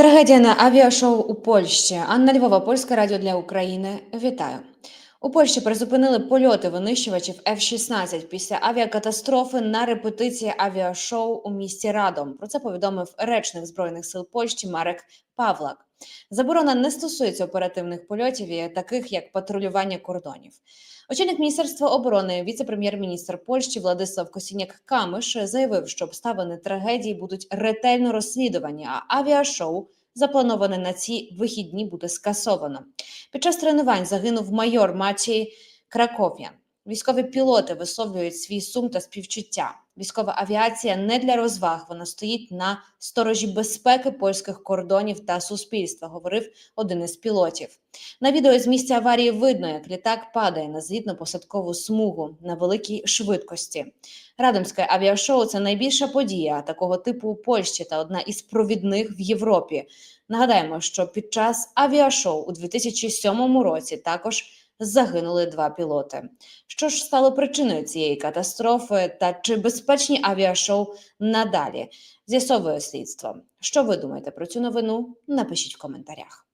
Трагедія на авіашоу у Польщі. Анна Львова, Польське радіо для України. Вітаю. У Польщі призупинили польоти винищувачів F-16 після авіакатастрофи на репетиції авіашоу у місті Радом. Про це повідомив речник збройних сил Польщі Марек Павлак. Заборона не стосується оперативних польотів, таких як патрулювання кордонів. Очільник міністерства оборони, віце-прем'єр-міністр Польщі Владислав Косіняк Камиш заявив, що обставини трагедії будуть ретельно розслідувані, а авіашоу, заплановане на ці вихідні, буде скасовано. Під час тренувань загинув майор Матій Краков'ян. Військові пілоти висловлюють свій сум та співчуття. Військова авіація не для розваг. Вона стоїть на сторожі безпеки польських кордонів та суспільства, говорив один із пілотів. На відео з місця аварії видно, як літак падає на злітно-посадкову смугу на великій швидкості. Радомське авіашоу це найбільша подія такого типу у Польщі та одна із провідних в Європі. Нагадаємо, що під час авіашоу у 2007 році також загинули два пілоти. Що ж стало причиною цієї катастрофи та чи безпечні авіашоу надалі? З'ясовує слідство. Що ви думаєте про цю новину? Напишіть в коментарях.